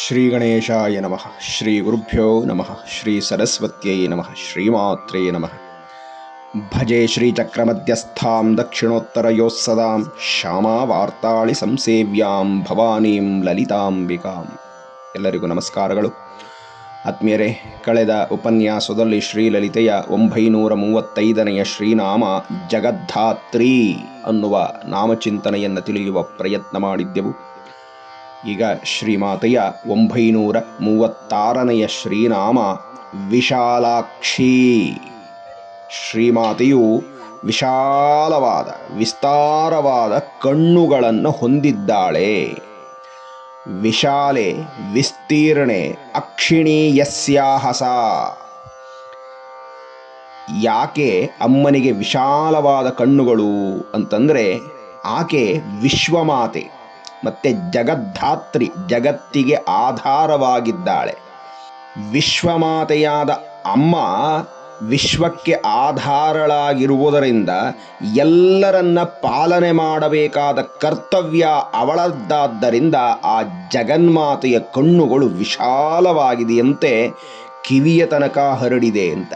ಶ್ರೀ ಗಣೇಶಾಯ ನಮಃ ಶ್ರೀ ಗುರುಭ್ಯೋ ನಮಃ ಶ್ರೀ ಸರಸ್ವತ್ಯೈ ನಮಃ ಶ್ರೀಮಾತ್ರೇ ನಮಃ ಭಜೆ ಶ್ರೀಚಕ್ರಮಧ್ಯಸ್ಥಾಂ ದಕ್ಷಿಣೋತ್ತರಯೋತ್ಸದಾಂ ಶ್ಯಾಮಾ ವಾರ್ತಾಳಿ ಸಂಸೇವ್ಯಾಂ ಭವಾನೀಂ ಲಲಿತಾಂಬಿಕಾಂ ಎಲ್ಲರಿಗೂ ನಮಸ್ಕಾರಗಳು. ಆತ್ಮೀಯರೇ, ಕಳೆದ ಉಪನ್ಯಾಸದಲ್ಲಿ ಶ್ರೀಲಲಿತೆಯ ಒಂಬೈನೂರ ಮೂವತ್ತೈದನೆಯ ಶ್ರೀನಾಮ ಜಗದ್ಧಾತ್ರಿ ಅನ್ನುವ ನಾಮಚಿಂತನೆಯನ್ನು ತಿಳಿಯುವ ಪ್ರಯತ್ನ ಮಾಡಿದ್ದೆವು. ಈಗ ಶ್ರೀಮಾತೆಯ ಒಂಬೈನೂರ ಮೂವತ್ತಾರನೆಯ ಶ್ರೀನಾಮ ವಿಶಾಲಾಕ್ಷಿ. ಶ್ರೀಮಾತೆಯು ವಿಶಾಲವಾದ, ವಿಸ್ತಾರವಾದ ಕಣ್ಣುಗಳನ್ನು ಹೊಂದಿದ್ದಾಳೆ. ವಿಶಾಲೆ, ವಿಸ್ತೀರ್ಣೆ ಅಕ್ಷಿಣಿ ಯಸ್ಯಾಹಸ ಯಾಕೆ ಅಮ್ಮನಿಗೆ ವಿಶಾಲವಾದ ಕಣ್ಣುಗಳು ಅಂತಂದರೆ, ಆಕೆ ವಿಶ್ವಮಾತೆ. ಮತ್ತೆ ಜಗದ್ಧಾತ್ರಿ ಜಗತ್ತಿಗೆ ಆಧಾರವಾಗಿದ್ದಾಳೆ. ವಿಶ್ವಮಾತೆಯಾದ ಅಮ್ಮ ವಿಶ್ವಕ್ಕೆ ಆಧಾರಳಾಗಿರುವುದರಿಂದ ಎಲ್ಲರನ್ನ ಪಾಲನೆ ಮಾಡಬೇಕಾದ ಕರ್ತವ್ಯ ಅವಳದ್ದಾದ್ದರಿಂದ ಆ ಜಗನ್ಮಾತೆಯ ಕಣ್ಣುಗಳು ವಿಶಾಲವಾಗಿದೆಯಂತೆ ಕಿವಿಯ ತನಕ ಹರಡಿದೆ ಅಂತ.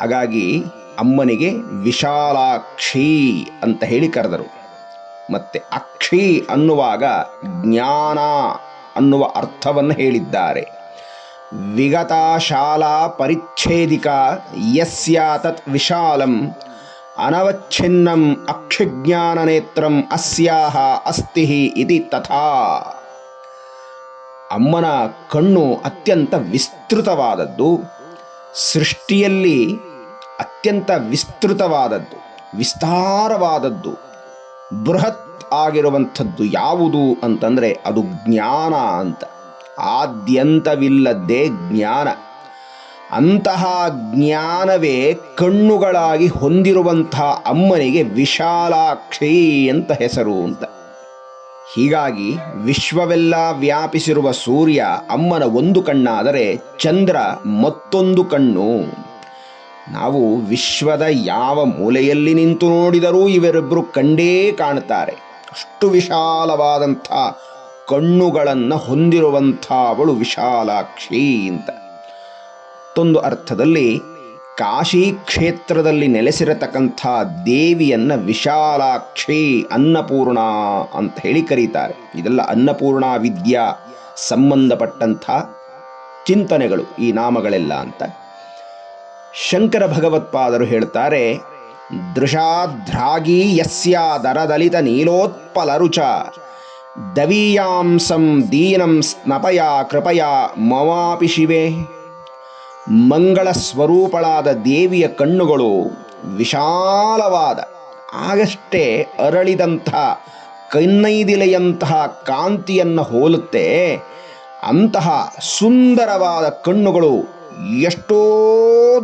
ಹಾಗಾಗಿ ಅಮ್ಮನಿಗೆ ವಿಶಾಲಾಕ್ಷಿ ಅಂತ ಹೇಳಿ ಕರೆದರು. ಮತ್ತೆ ಅಕ್ಷಿ ಅನ್ನುವಾಗ ಜ್ಞಾನ ಅನ್ನುವ ಅರ್ಥವನ್ನು ಹೇಳಿದ್ದಾರೆ. ವಿಗತ ಶಾಲಾ ಪರಿಚ್ಛೇದಿಕ ಯಸ್ಯ ತತ್ ವಿಶಾಲಂ ಅನವಚ್ಛಿನ್ನಂ ಅಕ್ಷಿಜ್ಞಾನ ನೇತ್ರಂ ಅಸ್ಯಾಹ ಅಸ್ತಿ ಇತಿ ತಥಾ. ಅಮ್ಮನ ಕಣ್ಣು ಅತ್ಯಂತ ವಿಸ್ತೃತವಾದದ್ದು, ಸೃಷ್ಟಿಯಲ್ಲಿ ಅತ್ಯಂತ ವಿಸ್ತೃತವಾದದ್ದು, ವಿಸ್ತಾರವಾದದ್ದು ಬೃಹತ್ ಆಗಿರುವಂಥದ್ದು ಯಾವುದು ಅಂತಂದರೆ ಅದು ಜ್ಞಾನ ಅಂತ. ಆದ್ಯಂತವಿಲ್ಲದ್ದೇ ಜ್ಞಾನ. ಅಂತಹ ಜ್ಞಾನವೇ ಕಣ್ಣುಗಳಾಗಿ ಹೊಂದಿರುವಂತಹ ಅಮ್ಮನಿಗೆ ವಿಶಾಲಾಕ್ಷಿ ಅಂತ ಹೆಸರು ಅಂತ. ಹೀಗಾಗಿ ವಿಶ್ವವೆಲ್ಲ ವ್ಯಾಪಿಸಿರುವ ಸೂರ್ಯ ಅಮ್ಮನ ಒಂದು ಕಣ್ಣಾದರೆ ಚಂದ್ರ ಮತ್ತೊಂದು ಕಣ್ಣು. ನಾವು ವಿಶ್ವದ ಯಾವ ಮೂಲೆಯಲ್ಲಿ ನಿಂತು ನೋಡಿದರೂ ಇವರಿಬ್ಬರು ಕಂಡೇ ಕಾಣುತ್ತಾರೆ. ಅಷ್ಟು ವಿಶಾಲವಾದಂಥ ಕಣ್ಣುಗಳನ್ನು ಹೊಂದಿರುವಂಥ ಅವಳು ವಿಶಾಲಾಕ್ಷಿ ಅಂತ. ಮತ್ತೊಂದು ಅರ್ಥದಲ್ಲಿ ಕಾಶಿ ಕ್ಷೇತ್ರದಲ್ಲಿ ನೆಲೆಸಿರತಕ್ಕಂಥ ದೇವಿಯನ್ನ ವಿಶಾಲಾಕ್ಷಿ ಅನ್ನಪೂರ್ಣ ಅಂತ ಹೇಳಿ ಕರೀತಾರೆ. ಇದೆಲ್ಲ ಅನ್ನಪೂರ್ಣ ವಿದ್ಯಾ ಸಂಬಂಧಪಟ್ಟಂಥ ಚಿಂತನೆಗಳು ಈ ನಾಮಗಳೆಲ್ಲ ಅಂತ. ಶಂಕರ ಭಗವತ್ಪಾದರು ಹೇಳ್ತಾರೆ ದೃಶಾಧ್ರಾಗಿ ಯಸ್ಯ ದರದಲಿತ ನೀಲೋತ್ಪಲರುಚ ದವೀಯಾಂಸಂ ದೀನಂ ಸ್ನಪಯ ಕೃಪಯ ಮಮಾಪಿ ಶಿವೆ. ಮಂಗಳ ಸ್ವರೂಪಳಾದ ದೇವಿಯ ಕಣ್ಣುಗಳು ವಿಶಾಲವಾದ, ಆಗಷ್ಟೇ ಅರಳಿದಂಥ, ಕೈನೈದಿಲೆಯಂತಹ ಕಾಂತಿಯನ್ನು ಹೋಲುತ್ತೆ. ಅಂತಹ ಸುಂದರವಾದ ಕಣ್ಣುಗಳು ಎಷ್ಟೋ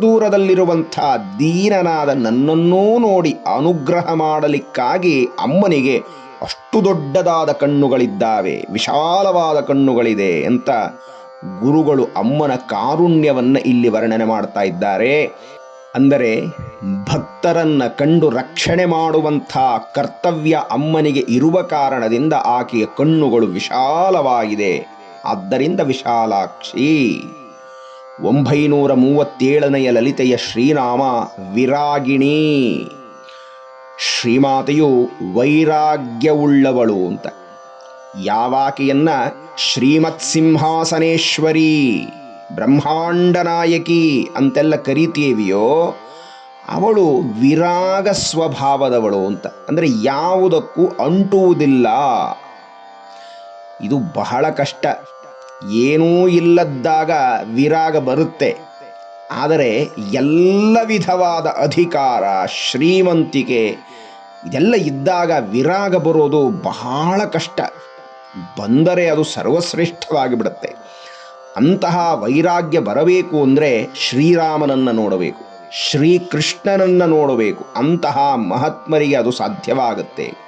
ದೂರದಲ್ಲಿರುವಂಥ ದೀನನಾದ ನನ್ನನ್ನೂ ನೋಡಿ ಅನುಗ್ರಹ ಮಾಡಲಿಕ್ಕಾಗಿ ಅಮ್ಮನಿಗೆ ಅಷ್ಟು ದೊಡ್ಡದಾದ ಕಣ್ಣುಗಳಿದ್ದಾವೆ, ವಿಶಾಲವಾದ ಕಣ್ಣುಗಳಿದೆ ಅಂತ ಗುರುಗಳು ಅಮ್ಮನ ಕಾರುಣ್ಯವನ್ನು ಇಲ್ಲಿ ವರ್ಣನೆ ಮಾಡ್ತಾ ಇದ್ದಾರೆ. ಅಂದರೆ ಭಕ್ತರನ್ನ ಕಂಡು ರಕ್ಷಣೆ ಮಾಡುವಂಥ ಕರ್ತವ್ಯ ಅಮ್ಮನಿಗೆ ಇರುವ ಕಾರಣದಿಂದ ಆಕೆಯ ಕಣ್ಣುಗಳು ವಿಶಾಲವಾಗಿದೆ. ಆದ್ದರಿಂದ ವಿಶಾಲಾಕ್ಷಿ. ಒಂಬೈನೂರ ಮೂವತ್ತೇಳನೆಯ ಲಲಿತೆಯ ಶ್ರೀನಾಮ ವಿರಾಗಿಣಿ. ಶ್ರೀಮಾತೆಯು ವೈರಾಗ್ಯವುಳ್ಳವಳು ಅಂತ. ಯಾವಾಕೆಯನ್ನ ಶ್ರೀಮತ್ ಸಿಂಹಾಸನೇಶ್ವರಿ ಬ್ರಹ್ಮಾಂಡ ನಾಯಕಿ ಅಂತೆಲ್ಲ ಕರಿತೀವಿಯೋ, ಅವಳು ವಿರಾಗ ಸ್ವಭಾವದವಳು ಅಂತ. ಅಂದರೆ ಯಾವುದಕ್ಕೂ ಅಂಟುವುದಿಲ್ಲ. ಇದು ಬಹಳ ಕಷ್ಟ. ಏನೂ ಇಲ್ಲದ್ದಾಗ ವಿರಾಗ ಬರುತ್ತೆ. ಆದರೆ ಎಲ್ಲ ವಿಧವಾದ ಅಧಿಕಾರ ಶ್ರೀಮಂತಿಕೆ ಇದೆಲ್ಲ ಇದ್ದಾಗ ವಿರಾಗ ಬರೋದು ಬಹಳ ಕಷ್ಟ. ಬಂದರೆ ಅದು ಸರ್ವಶ್ರೇಷ್ಠವಾಗಿ ಬಿಡುತ್ತೆ ಅಂತಹ ವೈರಾಗ್ಯ ಬರಬೇಕು ಅಂದರೆ ಶ್ರೀರಾಮನನ್ನು ನೋಡಬೇಕು, ಶ್ರೀಕೃಷ್ಣನನ್ನು ನೋಡಬೇಕು. ಅಂತಹ ಮಹಾತ್ಮರಿಗೆ ಅದು ಸಾಧ್ಯವಾಗುತ್ತೆ.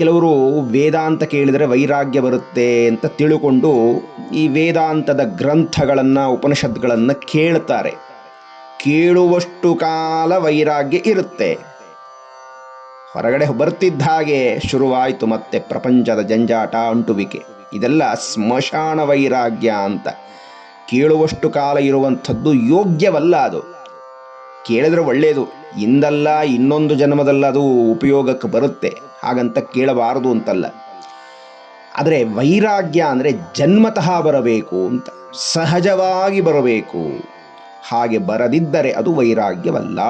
ಕೆಲವರು ವೇದಾಂತ ಕೇಳಿದರೆ ವೈರಾಗ್ಯ ಬರುತ್ತೆ ಅಂತ ತಿಳುಕೊಂಡು ಈ ವೇದಾಂತದ ಗ್ರಂಥಗಳನ್ನು, ಉಪನಿಷತ್ಗಳನ್ನು ಕೇಳ್ತಾರೆ. ಕೇಳುವಷ್ಟು ಕಾಲ ವೈರಾಗ್ಯ ಇರುತ್ತೆ. ಹೊರಗಡೆ ಬರ್ತಿದ್ದ ಹಾಗೆ ಶುರುವಾಯಿತು ಮತ್ತೆ ಪ್ರಪಂಚದ ಜಂಜಾಟ, ಅಂಟುವಿಕೆ. ಇದೆಲ್ಲ ಸ್ಮಶಾನ ವೈರಾಗ್ಯ ಅಂತ. ಕೇಳುವಷ್ಟು ಕಾಲ ಇರುವಂಥದ್ದು ಯೋಗ್ಯವಲ್ಲ ಅದು. ಕೇಳಿದ್ರೆ ಒಳ್ಳೆಯದು ಇಂದಲ್ಲ ಇನ್ನೊಂದು ಜನ್ಮದಲ್ಲ ಅದು ಉಪಯೋಗಕ್ಕೆ ಬರುತ್ತೆ, ಹಾಗಂತ ಕೇಳಬಾರದು ಅಂತಲ್ಲ. ಆದರೆ ವೈರಾಗ್ಯ ಅಂದರೆ ಜನ್ಮತಃ ಬರಬೇಕು ಅಂತ, ಸಹಜವಾಗಿ ಬರಬೇಕು. ಹಾಗೆ ಬರದಿದ್ದರೆ ಅದು ವೈರಾಗ್ಯವಲ್ಲ.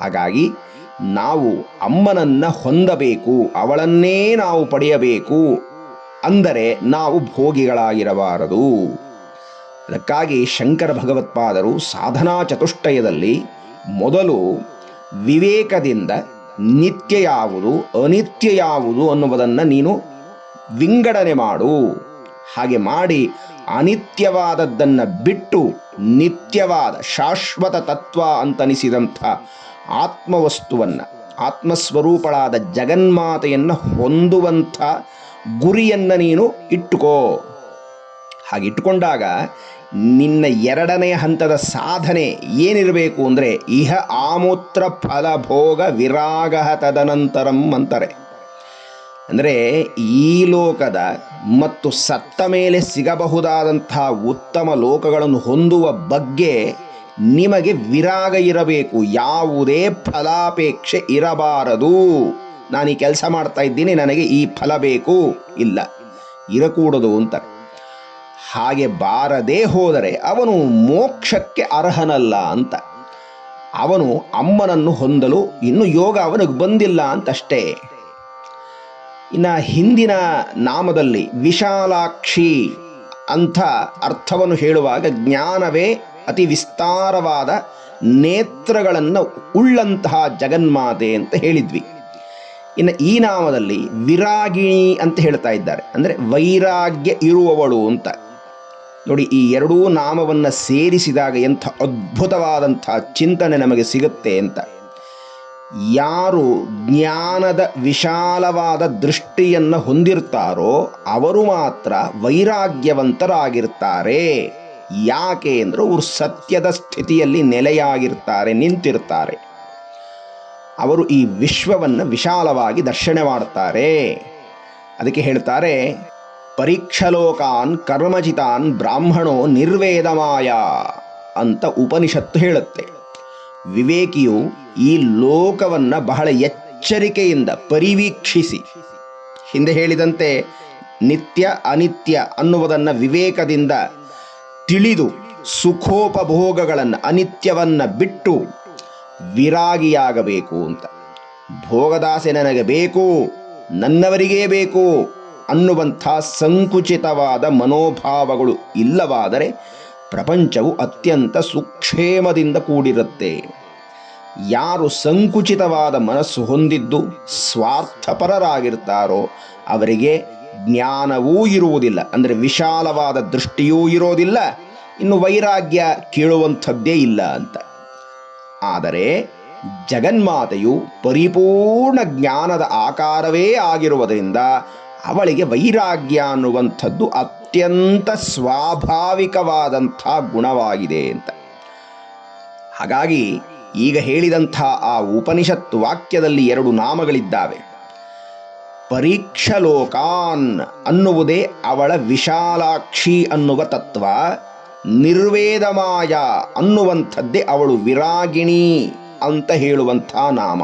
ಹಾಗಾಗಿ ನಾವು ಅಮ್ಮನನ್ನ ಹೊಂದಬೇಕು, ಅವಳನ್ನೇ ನಾವು ಪಡೆಯಬೇಕು ಅಂದರೆ ನಾವು ಭೋಗಿಗಳಾಗಿರಬಾರದು. ಅದಕ್ಕಾಗಿ ಶಂಕರ ಭಗವತ್ಪಾದರು ಸಾಧನಾ ಚತುಷ್ಟಯದಲ್ಲಿ ಮೊದಲು ವಿವೇಕದಿಂದ ನಿತ್ಯ ಯಾವುದು ಅನಿತ್ಯ ಯಾವುದು ಅನ್ನುವುದನ್ನು ನೀನು ವಿಂಗಡಣೆ ಮಾಡು. ಹಾಗೆ ಮಾಡಿ ಅನಿತ್ಯವಾದದ್ದನ್ನು ಬಿಟ್ಟು ನಿತ್ಯವಾದ ಶಾಶ್ವತ ತತ್ವ ಅಂತನಿಸಿದಂಥ ಆತ್ಮವಸ್ತುವನ್ನು, ಆತ್ಮಸ್ವರೂಪಳಾದ ಜಗನ್ಮಾತೆಯನ್ನು ಹೊಂದುವಂಥ ಗುರಿಯನ್ನು ನೀನು ಇಟ್ಟುಕೋ. ಹಾಗೆ ಇಟ್ಟುಕೊಂಡಾಗ ನಿನ್ನ ಎರಡನೇ ಹಂತದ ಸಾಧನೆ ಏನಿರಬೇಕು ಅಂದರೆ ಇಹ ಆಮೂತ್ರ ಫಲ ಭೋಗ ವಿರಾಗ ತದನಂತರಂ ಅಂತಾರೆ. ಅಂದರೆ ಈ ಲೋಕದ ಮತ್ತು ಸತ್ತ ಮೇಲೆ ಸಿಗಬಹುದಾದಂತಹ ಉತ್ತಮ ಲೋಕಗಳನ್ನು ಹೊಂದುವ ಬಗ್ಗೆ ನಿಮಗೆ ವಿರಾಗ ಇರಬೇಕು. ಯಾವುದೇ ಫಲಾಪೇಕ್ಷೆ ಇರಬಾರದು. ನಾನು ಈ ಕೆಲಸ ಮಾಡ್ತಾ ಇದ್ದೀನಿ, ನನಗೆ ಈ ಫಲ ಬೇಕು. ಇಲ್ಲ, ಇರಕೂಡದು ಅಂತಾರೆ ಹಾಗೆ ಬಾರದೇ ಹೋದರೆ ಅವನು ಮೋಕ್ಷಕ್ಕೆ ಅರ್ಹನಲ್ಲ ಅಂತ. ಅವನು ಅಮ್ಮನನ್ನು ಹೊಂದಲು ಇನ್ನು ಯೋಗ ಅವನಿಗೆ ಬಂದಿಲ್ಲ ಅಂತಷ್ಟೇ. ಇನ್ನು ಹಿಂದಿನ ನಾಮದಲ್ಲಿ ವಿಶಾಲಾಕ್ಷಿ ಅಂಥ ಅರ್ಥವನ್ನು ಹೇಳುವಾಗ ಜ್ಞಾನವೇ ಅತಿ ವಿಸ್ತಾರವಾದ ನೇತ್ರಗಳನ್ನು ಉಳ್ಳಂತಹ ಜಗನ್ಮಾತೆ ಅಂತ ಹೇಳಿದ್ವಿ. ಇನ್ನು ಈ ನಾಮದಲ್ಲಿ ವಿರಾಗಿಣಿ ಅಂತ ಹೇಳ್ತಾ ಇದ್ದಾರೆ. ಅಂದರೆ ವೈರಾಗ್ಯ ಇರುವವಳು ಅಂತ. ನೋಡಿ, ಈ ಎರಡೂ ನಾಮವನ್ನು ಸೇರಿಸಿದಾಗ ಎಂಥ ಅದ್ಭುತವಾದಂಥ ಚಿಂತನೆ ನಮಗೆ ಸಿಗುತ್ತೆ ಅಂತ. ಯಾರು ಜ್ಞಾನದ ವಿಶಾಲವಾದ ದೃಷ್ಟಿಯನ್ನು ಹೊಂದಿರ್ತಾರೋ, ಅವರು ಮಾತ್ರ ವೈರಾಗ್ಯವಂತರಾಗಿರ್ತಾರೆ. ಯಾಕೆ ಅಂದರೆ ಅವರು ಸತ್ಯದ ಸ್ಥಿತಿಯಲ್ಲಿ ನೆಲೆಯಾಗಿರ್ತಾರೆ, ನಿಂತಿರ್ತಾರೆ. ಅವರು ಈ ವಿಶ್ವವನ್ನು ವಿಶಾಲವಾಗಿ ದರ್ಶನ ಮಾಡ್ತಾರೆ. ಅದಕ್ಕೆ ಹೇಳ್ತಾರೆ ಪರೀಕ್ಷಲೋಕಾನ್ ಕರ್ಮಜಿತಾನ್ ಬ್ರಾಹ್ಮಣೋ ನಿರ್ವೇದಮಾಯ ಅಂತ ಉಪನಿಷತ್ತು ಹೇಳುತ್ತೆ. ವಿವೇಕಿಯು ಈ ಲೋಕವನ್ನ ಬಹಳ ಎಚ್ಚರಿಕೆಯಿಂದ ಪರಿವೀಕ್ಷಿಸಿ. ಹಿಂದೆ ಹೇಳಿದಂತೆ ನಿತ್ಯ ಅನಿತ್ಯ ಅನ್ನುವುದನ್ನು ವಿವೇಕದಿಂದ ತಿಳಿದು ಸುಖೋಪಭೋಗಗಳನ್ನು ಅನಿತ್ಯವನ್ನು ಬಿಟ್ಟು ವಿರಾಗಿಯಾಗಬೇಕು ಅಂತ. ಭೋಗದಾಸೆ ನನಗೆ ಬೇಕು, ನನ್ನವರಿಗೇ ಬೇಕು ಅನ್ನುವಂಥ ಸಂಕುಚಿತವಾದ ಮನೋಭಾವಗಳು ಇಲ್ಲವಾದರೆ ಪ್ರಪಂಚವು ಅತ್ಯಂತ ಸುಕ್ಷೇಮದಿಂದ ಕೂಡಿರುತ್ತೆ. ಯಾರು ಸಂಕುಚಿತವಾದ ಮನಸ್ಸು ಹೊಂದಿದ್ದು ಸ್ವಾರ್ಥಪರರಾಗಿರ್ತಾರೋ ಅವರಿಗೆ ಜ್ಞಾನವೂ ಇರುವುದಿಲ್ಲ. ಅಂದರೆ ವಿಶಾಲವಾದ ದೃಷ್ಟಿಯೂ ಇರೋದಿಲ್ಲ. ಇನ್ನು ವೈರಾಗ್ಯ ಕೇಳುವಂಥದ್ದೇ ಇಲ್ಲ ಅಂತ. ಆದರೆ ಜಗನ್ಮಾತೆಯು ಪರಿಪೂರ್ಣ ಜ್ಞಾನದ ಆಕಾರವೇ ಆಗಿರುವುದರಿಂದ ಅವಳಿಗೆ ವೈರಾಗ್ಯ ಅನ್ನುವಂಥದ್ದು ಅತ್ಯಂತ ಸ್ವಾಭಾವಿಕವಾದಂಥ ಗುಣವಾಗಿದೆ ಅಂತ. ಹಾಗಾಗಿ ಈಗ ಹೇಳಿದಂಥ ಆ ಉಪನಿಷತ್ ವಾಕ್ಯದಲ್ಲಿ ಎರಡು ನಾಮಗಳಿದ್ದಾವೆ. ಪರೀಕ್ಷಲೋಕಾನ್ ಅನ್ನುವುದೇ ಅವಳ ವಿಶಾಲಾಕ್ಷಿ ಅನ್ನುವ ತತ್ವ, ನಿರ್ವೇದಮಾಯ ಅನ್ನುವಂಥದ್ದೇ ಅವಳು ವಿರಾಗಿಣಿ ಅಂತ ಹೇಳುವಂಥ ನಾಮ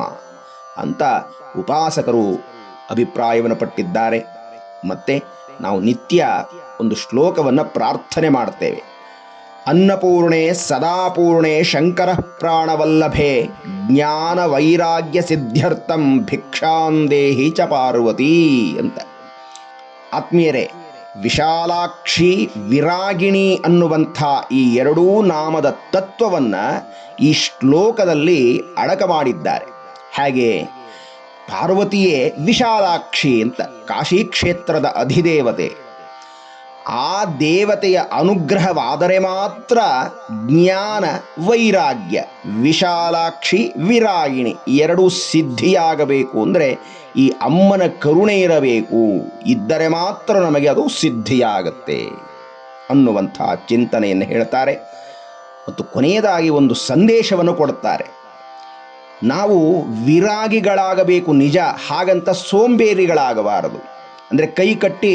ಅಂತ ಉಪಾಸಕರು ಅಭಿಪ್ರಾಯವನ್ನು ಪಟ್ಟಿದ್ದಾರೆ. ಮತ್ತೆ ನಾವು ನಿತ್ಯ ಒಂದು ಶ್ಲೋಕವನ್ನು ಪ್ರಾರ್ಥನೆ ಮಾಡ್ತೇವೆ ಅನ್ನಪೂರ್ಣೆ ಸದಾಪೂರ್ಣೆ ಶಂಕರ ಪ್ರಾಣವಲ್ಲಭೆ ಜ್ಞಾನ ವೈರಾಗ್ಯ ಸಿದ್ಧ್ಯರ್ಥಂ ಭಿಕ್ಷಾಂದೇಹಿ ಚ ಪಾರ್ವತಿ ಅಂತ. ಆತ್ಮೀಯರೇ, ವಿಶಾಲಾಕ್ಷಿ ವಿರಾಗಿಣಿ ಅನ್ನುವಂಥ ಈ ಎರಡೂ ನಾಮದ ತತ್ವವನ್ನು ಈ ಶ್ಲೋಕದಲ್ಲಿ ಅಡಕ ಮಾಡಿದ್ದಾರೆ ಹಾಗೆ ಪಾರ್ವತಿಯೇ ವಿಶಾಲಾಕ್ಷಿ ಅಂತ ಕಾಶಿ ಕ್ಷೇತ್ರದ ಅಧಿದೇವತೆ. ಆ ದೇವತೆಯ ಅನುಗ್ರಹವಾದರೆ ಮಾತ್ರ ಜ್ಞಾನ, ವೈರಾಗ್ಯ, ವಿಶಾಲಾಕ್ಷಿ, ವಿರಾಗಿಣಿ ಎರಡೂ ಸಿದ್ಧಿಯಾಗಬೇಕು ಅಂದರೆ ಈ ಅಮ್ಮನ ಕರುಣೆ ಇರಬೇಕು. ಇದ್ದರೆ ಮಾತ್ರ ನಮಗೆ ಅದು ಸಿದ್ಧಿಯಾಗತ್ತೆ ಅನ್ನುವಂತಹ ಚಿಂತನೆಯನ್ನು ಹೇಳ್ತಾರೆ. ಮತ್ತು ಕೊನೆಯದಾಗಿ ಒಂದು ಸಂದೇಶವನ್ನು ಕೊಡುತ್ತಾರೆ ನಾವು ವಿರಾಗಿಗಳಾಗಬೇಕು, ನಿಜ. ಹಾಗಂತ ಸೋಂಬೇರಿಗಳಾಗಬಾರದು. ಅಂದರೆ ಕೈ ಕಟ್ಟಿ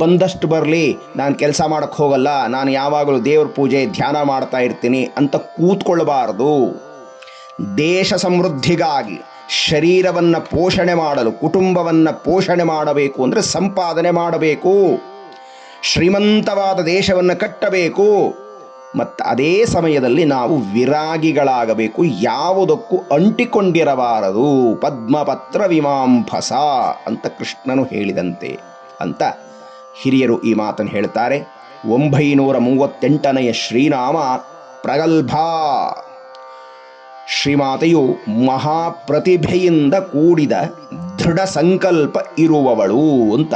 ಬಂದಷ್ಟು ಬರಲಿ, ನಾನು ಕೆಲಸ ಮಾಡೋಕ್ಕೆ ಹೋಗಲ್ಲ, ನಾನು ಯಾವಾಗಲೂ ದೇವ್ರ ಪೂಜೆ, ಧ್ಯಾನ ಮಾಡ್ತಾ ಇರ್ತೀನಿ ಅಂತ ಕೂತ್ಕೊಳ್ಳಬಾರದು ದೇಶ ಸಮೃದ್ಧಿಗಾಗಿ ಶರೀರವನ್ನು ಪೋಷಣೆ ಮಾಡಲು, ಕುಟುಂಬವನ್ನು ಪೋಷಣೆ ಮಾಡಬೇಕು ಅಂದರೆ ಸಂಪಾದನೆ ಮಾಡಬೇಕು. ಶ್ರೀಮಂತವಾದ ದೇಶವನ್ನು ಕಟ್ಟಬೇಕು. ಮತ್ತು ಅದೇ ಸಮಯದಲ್ಲಿ ನಾವು ವಿರಾಗಿಗಳಾಗಬೇಕು. ಯಾವುದಕ್ಕೂ ಅಂಟಿಕೊಂಡಿರಬಾರದು. ಪದ್ಮಪತ್ರ ವಿಮಾಂಭಸ ಅಂತ ಕೃಷ್ಣನು ಹೇಳಿದಂತೆ ಅಂತ ಹಿರಿಯರು ಈ ಮಾತನ್ನು ಹೇಳ್ತಾರೆ. ಒಂಬೈನೂರ ಮೂವತ್ತೆಂಟನೆಯ ಶ್ರೀನಾಮ ಪ್ರಗಲ್ಭ. ಶ್ರೀಮಾತೆಯು ಮಹಾಪ್ರತಿಭೆಯಿಂದ ಕೂಡಿದ ದೃಢ ಸಂಕಲ್ಪ ಇರುವವಳು ಅಂತ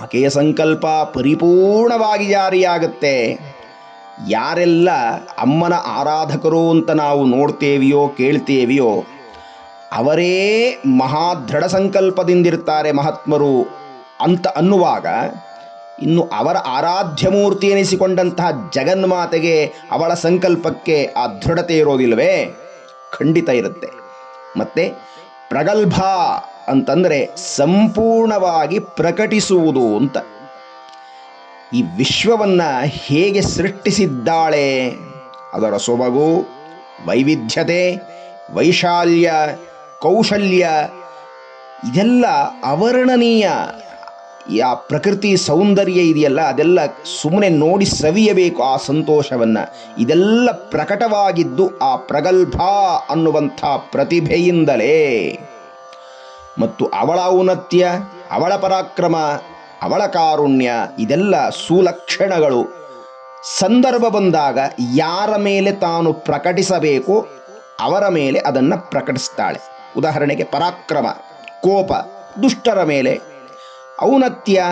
ಆಕೆಯ ಸಂಕಲ್ಪ ಪರಿಪೂರ್ಣವಾಗಿ ಜಾರಿಯಾಗುತ್ತೆ. ಯಾರೆಲ್ಲ ಅಮ್ಮನ ಆರಾಧಕರು ಅಂತ ನಾವು ನೋಡ್ತೇವಿಯೋ, ಕೇಳ್ತೇವಿಯೋ, ಅವರೇ ಮಹಾ ದೃಢ ಸಂಕಲ್ಪದಿಂದಿರ್ತಾರೆ ಮಹಾತ್ಮರು ಅಂತ ಅನ್ನುವಾಗ, ಇನ್ನು ಅವರ ಆರಾಧ್ಯ ಮೂರ್ತಿ ಎನಿಸಿಕೊಂಡಂತಹ ಜಗನ್ಮಾತೆಗೆ ಅವಳ ಸಂಕಲ್ಪಕ್ಕೆ ಆ ದೃಢತೆ ಇರೋದಿಲ್ವೇ ಖಂಡಿತ ಇರುತ್ತೆ. ಮತ್ತೆ ಪ್ರಗಲ್ಭ ಅಂತಂದರೆ ಸಂಪೂರ್ಣವಾಗಿ ಪ್ರಕಟಿಸುವುದು ಅಂತ. ಈ ವಿಶ್ವವನ್ನ ಹೇಗೆ ಸೃಷ್ಟಿಸಿದ್ದಾಳೆ, ಅದರ ಸೊಬಗು, ವೈವಿಧ್ಯತೆ, ವೈಶಾಲ್ಯ, ಕೌಶಲ್ಯ, ಇದೆಲ್ಲ ಅವರ್ಣನೀಯ. ಆ ಪ್ರಕೃತಿ ಸೌಂದರ್ಯ ಇದೆಯಲ್ಲ, ಅದೆಲ್ಲ ಸುಮ್ಮನೆ ನೋಡಿ ಸವಿಯಬೇಕು ಆ ಸಂತೋಷವನ್ನು. ಇದೆಲ್ಲ ಪ್ರಕಟವಾಗಿದ್ದು ಆ ಪ್ರಗಲ್ಭ ಅನ್ನುವಂಥ ಪ್ರತಿಭೆಯಿಂದಲೇ. ಮತ್ತು ಅವಳ ಔನ್ನತ್ಯ, ಅವಳ ಪರಾಕ್ರಮ, ಅವಳ ಕಾರುಣ್ಯ, ಇದೆಲ್ಲ ಸುಲಕ್ಷಣಗಳು. ಸಂದರ್ಭ ಬಂದಾಗ ಯಾರ ಮೇಲೆ ತಾನು ಪ್ರಕಟಿಸಬೇಕು ಅವರ ಮೇಲೆ ಅದನ್ನು ಪ್ರಕಟಿಸ್ತಾಳೆ. ಉದಾಹರಣೆಗೆ ಪರಾಕ್ರಮ, ಕೋಪ, ದುಷ್ಟರ ಮೇಲೆ, ಔನ್ನತ್ಯ,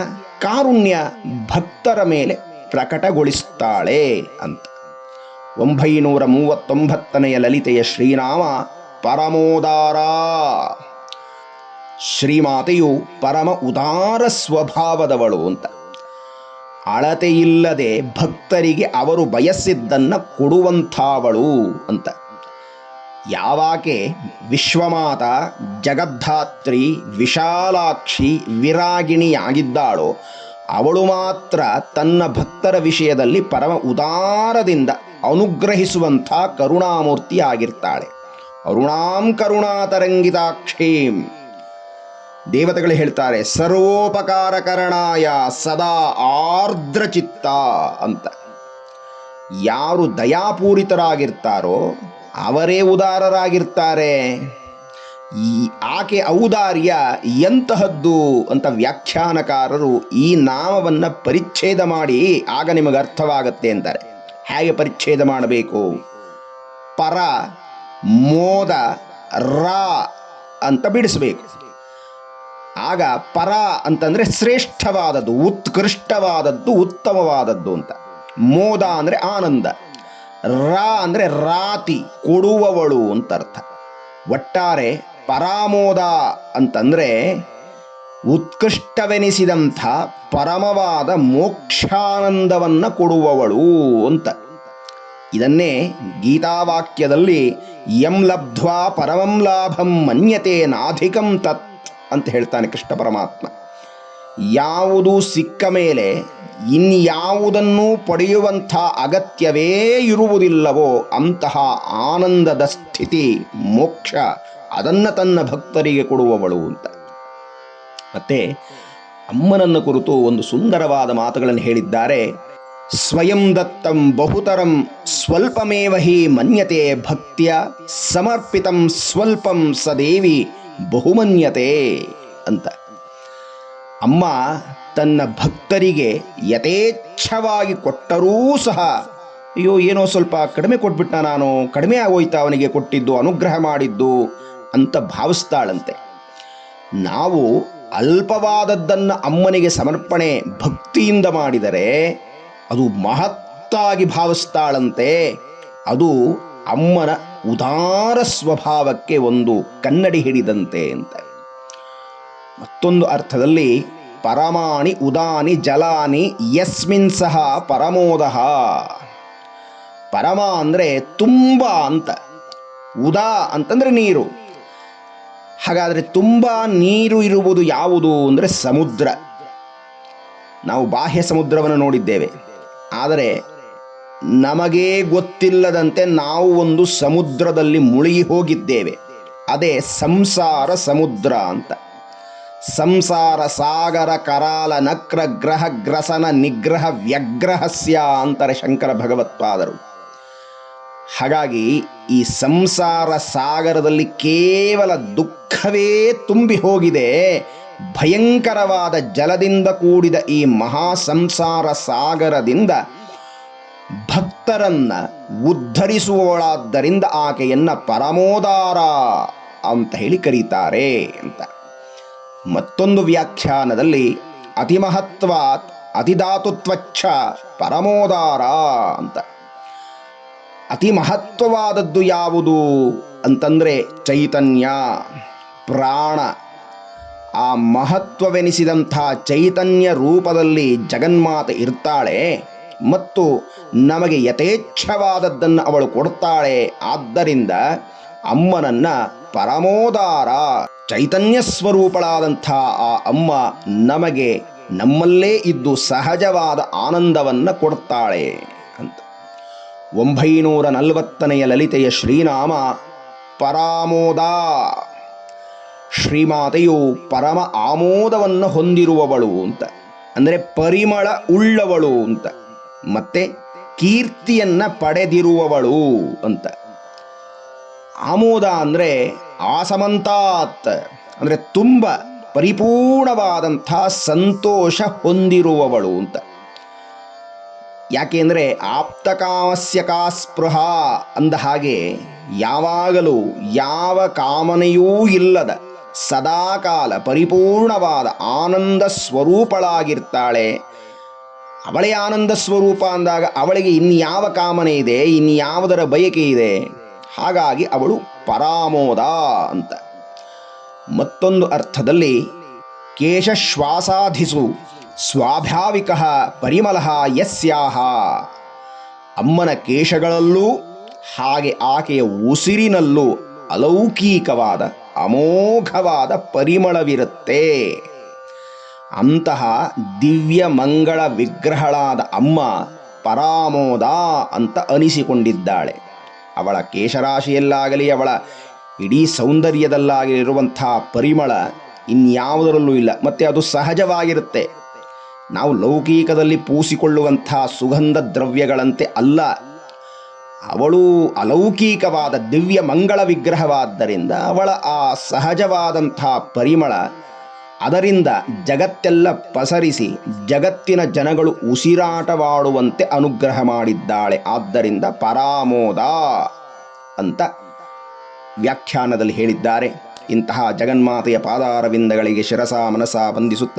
ಕಾರುಣ್ಯ, ಭಕ್ತರ ಮೇಲೆ ಪ್ರಕಟಗೊಳಿಸ್ತಾಳೆ ಅಂತ. ಒಂಬೈನೂರ ಮೂವತ್ತೊಂಬತ್ತನೆಯ ಲಲಿತೆಯ ಶ್ರೀನಾಮ ಪರಮೋದಾರ. ಶ್ರೀಮಾತೆಯು ಪರಮ ಉದಾರ ಸ್ವಭಾವದವಳು ಅಂತ. ಅಳತೆಯಿಲ್ಲದೆ ಭಕ್ತರಿಗೆ ಅವರು ಬಯಸಿದ್ದನ್ನು ಕೊಡುವಂಥವಳು ಅಂತ. ಯಾವಾಕೆ ವಿಶ್ವಮಾತ ಜಗದ್ಧಾತ್ರಿ ವಿಶಾಲಾಕ್ಷಿ ವಿರಾಗಿಣಿಯಾಗಿದ್ದಾಳೋ ಅವಳು ಮಾತ್ರ ತನ್ನ ಭಕ್ತರ ವಿಷಯದಲ್ಲಿ ಪರಮ ಉದಾರದಿಂದ ಅನುಗ್ರಹಿಸುವಂಥ ಕರುಣಾಮೂರ್ತಿ ಆಗಿರ್ತಾಳೆ ಅರುಣಾಂ ಕರುಣಾತರಂಗಿತಾಕ್ಷೀಂ. ದೇವತೆಗಳು ಹೇಳ್ತಾರೆ, ಸರ್ವೋಪಕಾರಕರಣಾಯ ಸದಾ ಆರ್ದ್ರಚಿತ್ತ ಅಂತ. ಯಾರು ದಯಾಪೂರಿತರಾಗಿರ್ತಾರೋ, ಅವರೇ ಉದಾರರಾಗಿರ್ತಾರೆ. ಈ ಆಕೆ ಔದಾರ್ಯ ಎಂತಹದ್ದು ಅಂತ ವ್ಯಾಖ್ಯಾನಕಾರರು ಈ ನಾಮವನ್ನು ಪರಿಚ್ಛೇದ ಮಾಡಿ, ಆಗ ನಿಮಗೆ ಅರ್ಥವಾಗತ್ತೆ ಅಂತಾರೆ. ಹೇಗೆ ಪರಿಚ್ಛೇದ ಮಾಡಬೇಕು? ಪರ, ಮೋದ, ರಾ ಅಂತ ಬಿಡಿಸಬೇಕು. ಆಗ ಪರ ಅಂತಂದ್ರೆ ಶ್ರೇಷ್ಠವಾದದ್ದು, ಉತ್ಕೃಷ್ಟವಾದದ್ದು, ಉತ್ತಮವಾದದ್ದು ಅಂತ. ಮೋದ ಅಂದ್ರೆ ಆನಂದ. ರಾ ಅಂದ್ರೆ ರಾತಿ, ಕೊಡುವವಳು ಅಂತ ಅರ್ಥ. ಒಟ್ಟಾರೆ ಪರಾಮೋದ ಅಂತಂದ್ರೆ ಉತ್ಕೃಷ್ಟವೆನಿಸಿದಂಥ ಪರಮವಾದ ಮೋಕ್ಷಾನಂದವನ್ನ ಕೊಡುವವಳು ಅಂತ. ಇದನ್ನೇ ಗೀತಾವಾಕ್ಯದಲ್ಲಿ ಯಂ ಲಬ್ಧ್ವಾ ಪರಮಂ ಲಾಭಂ ಮನ್ಯತೆ ನಾಧಿಕಂ ತತ್. ಅಂತ ಹೇಳ್ತಾನೆ ಕೃಷ್ಣ ಪರಮಾತ್ಮ. ಯಾವುದು ಸಿಕ್ಕ ಮೇಲೆ ಇನ್ಯಾವುದನ್ನೂ ಪಡೆಯುವಂಥ ಅಗತ್ಯವೇ ಇರುವುದಿಲ್ಲವೋ ಅಂತಹ ಆನಂದದ ಸ್ಥಿತಿ, ಮೋಕ್ಷ ಅದನ್ನು ತನ್ನ ಭಕ್ತರಿಗೆ ಕೊಡುವವಳು ಅಂತ. ಮತ್ತೆ ಅಮ್ಮನನ್ನು ಕುರಿತು ಒಂದು ಸುಂದರವಾದ ಮಾತುಗಳನ್ನು ಹೇಳಿದ್ದಾರೆ. ಸ್ವಯಂ ದತ್ತಂ ಬಹುತರಂ ಸ್ವಲ್ಪಮೇವ ಹಿ ಮನ್ಯತೆ ಭಕ್ತ್ಯ ಸಮರ್ಪಿತಂ ಸ್ವಲ್ಪಂ ಸದೇವಿ ಬಹುಮನ್ಯತೆ ಅಂತ. ಅಮ್ಮ ತನ್ನ ಭಕ್ತರಿಗೆ ಯಥೇಚ್ಛವಾಗಿ ಕೊಟ್ಟರೂ ಸಹ, ಅಯ್ಯೋ, ಏನೋ ಸ್ವಲ್ಪ ಕಡಿಮೆ ಕೊಟ್ಬಿಟ್ಟ ನಾನು, ಕಡಿಮೆ ಆಗೋಯ್ತಾ ಅವನಿಗೆ ಕೊಟ್ಟಿದ್ದು, ಅನುಗ್ರಹ ಮಾಡಿದ್ದು ಅಂತ ಭಾವಿಸ್ತಾಳಂತೆ. ನಾವು ಅಲ್ಪವಾದದ್ದನ್ನು ಅಮ್ಮನಿಗೆ ಸಮರ್ಪಣೆ ಭಕ್ತಿಯಿಂದ ಮಾಡಿದರೆ ಅದು ಮಹತ್ತಾಗಿ ಭಾವಿಸ್ತಾಳಂತೆ. ಅದು ಅಮ್ಮನ ಉದಾರ ಸ್ವಭಾವಕ್ಕೆ ಒಂದು ಕನ್ನಡಿ ಹಿಡಿದಂತೆ ಅಂತ. ಮತ್ತೊಂದು ಅರ್ಥದಲ್ಲಿ ಪರಮಾಣಿ ಉದಾನಿ ಜಲಾನಿ ಯಸ್ಮಿನ್ ಸಹ ಪರಮೋದಹ. ಪರಮ ಅಂದರೆ ತುಂಬ ಅಂತ. ಉದಾ ಅಂತಂದರೆ ನೀರು. ಹಾಗಾದರೆ ತುಂಬ ನೀರು ಇರುವುದು ಯಾವುದು ಅಂದರೆ ಸಮುದ್ರ. ನಾವು ಬಾಹ್ಯ ಸಮುದ್ರವನ್ನು ನೋಡಿದ್ದೇವೆ. ಆದರೆ ನಮಗೇ ಗೊತ್ತಿಲ್ಲದಂತೆ ನಾವು ಒಂದು ಸಮುದ್ರದಲ್ಲಿ ಮುಳುಗಿ ಹೋಗಿದ್ದೇವೆ. ಅದೇ ಸಂಸಾರ ಸಮುದ್ರ ಅಂತ. ಸಂಸಾರ ಸಾಗರ ಕರಾಲ ನಕ್ರ ಗ್ರಹ ಗ್ರಸನ ನಿಗ್ರಹ ವ್ಯಗ್ರಹಸ್ಯ ಅಂತಾರೆ ಶಂಕರ ಭಗವತ್ಪಾದರು. ಹಾಗಾಗಿ ಈ ಸಂಸಾರ ಸಾಗರದಲ್ಲಿ ಕೇವಲ ದುಃಖವೇ ತುಂಬಿ ಹೋಗಿದೆ. ಭಯಂಕರವಾದ ಜಲದಿಂದ ಕೂಡಿದ ಈ ಮಹಾ ಸಂಸಾರ ಸಾಗರದಿಂದ ಭಕ್ತರನ್ನ ಉದ್ಧರಿಸುವವಳಾದ್ದರಿಂದ ಆಕೆಯನ್ನ ಪರಮೋದಾರ ಅಂತ ಹೇಳಿ ಕರೀತಾರೆ ಅಂತ. ಮತ್ತೊಂದು ವ್ಯಾಖ್ಯಾನದಲ್ಲಿ ಅತಿಮಹತ್ವಾತ್ ಅತಿಧಾತುತ್ವಚ್ಛ ಪರಮೋದಾರ ಅಂತ. ಅತಿ ಮಹತ್ವವಾದದ್ದು ಯಾವುದು ಅಂತಂದರೆ ಚೈತನ್ಯ, ಪ್ರಾಣ. ಆ ಮಹತ್ವವೆನಿಸಿದಂಥ ಚೈತನ್ಯ ರೂಪದಲ್ಲಿ ಜಗನ್ಮಾತೆ ಇರ್ತಾಳೆ. ಮತ್ತು ನಮಗೆ ಯಥೇಚ್ಛವಾದದ್ದನ್ನು ಅವಳು ಕೊಡ್ತಾಳೆ ಆದ್ದರಿಂದ ಅಮ್ಮನನ್ನ ಪರಮೋದಾರ ಚೈತನ್ಯ ಸ್ವರೂಪಳಾದಂಥ ಆ ಅಮ್ಮ ನಮಗೆ ನಮ್ಮಲ್ಲೇ ಇದ್ದು ಸಹಜವಾದ ಆನಂದವನ್ನು ಕೊಡ್ತಾಳೆ ಅಂತ. ಒಂಬೈನೂರ ನಲವತ್ತನೆಯ ಲಲಿತೆಯ ಶ್ರೀನಾಮ ಪರಾಮೋದ. ಶ್ರೀಮಾತೆಯು ಪರಮ ಆಮೋದವನ್ನು ಹೊಂದಿರುವವಳು ಅಂತ. ಅಂದರೆ ಪರಿಮಳ ಉಳ್ಳವಳು ಅಂತ. ಮತ್ತೆ ಕೀರ್ತಿಯನ್ನ ಪಡೆದಿರುವವಳು ಅಂತ. ಆಮೋದ ಅಂದರೆ ಆಸಮಂತಾತ್, ಅಂದರೆ ತುಂಬ ಪರಿಪೂರ್ಣವಾದಂಥ ಸಂತೋಷ ಹೊಂದಿರುವವಳು ಅಂತ. ಯಾಕೆಂದರೆ ಆಪ್ತಕಾಮಸ್ಯ ಕಾಸ್ಪೃಹ ಅಂದ ಹಾಗೆ ಯಾವಾಗಲೂ ಯಾವ ಕಾಮನೆಯೂ ಇಲ್ಲದ ಸದಾಕಾಲ ಪರಿಪೂರ್ಣವಾದ ಆನಂದ ಸ್ವರೂಪಳಾಗಿರ್ತಾಳೆ. ಅವಳೇ ಆನಂದ ಸ್ವರೂಪ ಅಂದಾಗ ಅವಳಿಗೆ ಇನ್ಯಾವ ಕಾಮನೆ ಇದೆ, ಇನ್ಯಾವುದರ ಬಯಕೆ ಇದೆ? ಹಾಗಾಗಿ ಅವಳು ಪರಾಮೋದ ಅಂತ. ಮತ್ತೊಂದು ಅರ್ಥದಲ್ಲಿ, ಕೇಶಶ್ವಾಸಾಧಿಸು ಸ್ವಾಭಾವಿಕ ಪರಿಮಳ ಯಸ್ಯಾಹ. ಅಮ್ಮನ ಕೇಶಗಳಲ್ಲೂ, ಹಾಗೆ ಆಕೆಯ ಉಸಿರಿನಲ್ಲೂ ಅಲೌಕಿಕವಾದ ಅಮೋಘವಾದ ಪರಿಮಳವಿರುತ್ತೆ. ಅಂತಹ ದಿವ್ಯ ಮಂಗಳ ವಿಗ್ರಹಳಾದ ಅಮ್ಮ ಪರಾಮೋದ ಅಂತ ಅನಿಸಿಕೊಂಡಿದ್ದಾಳೆ. ಅವಳ ಕೇಶರಾಶಿಯಲ್ಲಾಗಲಿ, ಅವಳ ಇಡೀ ಸೌಂದರ್ಯದಲ್ಲಾಗಲಿರುವಂಥ ಪರಿಮಳ ಇನ್ಯಾವುದರಲ್ಲೂ ಇಲ್ಲ. ಮತ್ತು ಅದು ಸಹಜವಾಗಿರುತ್ತೆ. ನಾವು ಲೌಕಿಕದಲ್ಲಿ ಪೂಸಿಕೊಳ್ಳುವಂಥ ಸುಗಂಧ ದ್ರವ್ಯಗಳಂತೆ ಅಲ್ಲ. ಅವಳು ಅಲೌಕಿಕವಾದ ದಿವ್ಯ ಮಂಗಳ ವಿಗ್ರಹವಾದ್ದರಿಂದ ಅವಳ ಆ ಸಹಜವಾದಂಥ ಪರಿಮಳ ಅದರಿಂದ ಜಗತ್ತೆಲ್ಲ ಪಸರಿಸಿ ಜಗತ್ತಿನ ಜನಗಳು ಉಸಿರಾಟವಾಡುವಂತೆ ಅನುಗ್ರಹ ಮಾಡಿದ್ದಾಳೆ. ಆದ್ದರಿಂದ ಪರಾಮೋದ ಅಂತ ವ್ಯಾಖ್ಯಾನದಲ್ಲಿ ಹೇಳಿದ್ದಾರೆ. ಇಂತಹ ಜಗನ್ಮಾತೆಯ ಪಾದಾರವಿಂದಗಳಿಗೆ ಶಿರಸ ಮನಸ ಬಂಧಿಸುತ್ತ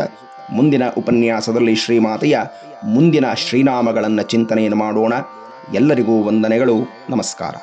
ಮುಂದಿನ ಉಪನ್ಯಾಸದಲ್ಲಿ ಶ್ರೀಮಾತೆಯ ಮುಂದಿನ ಶ್ರೀನಾಮಗಳನ್ನು ಚಿಂತನೆಯನ್ನು ಮಾಡೋಣ. ಎಲ್ಲರಿಗೂ ವಂದನೆಗಳು. ನಮಸ್ಕಾರ.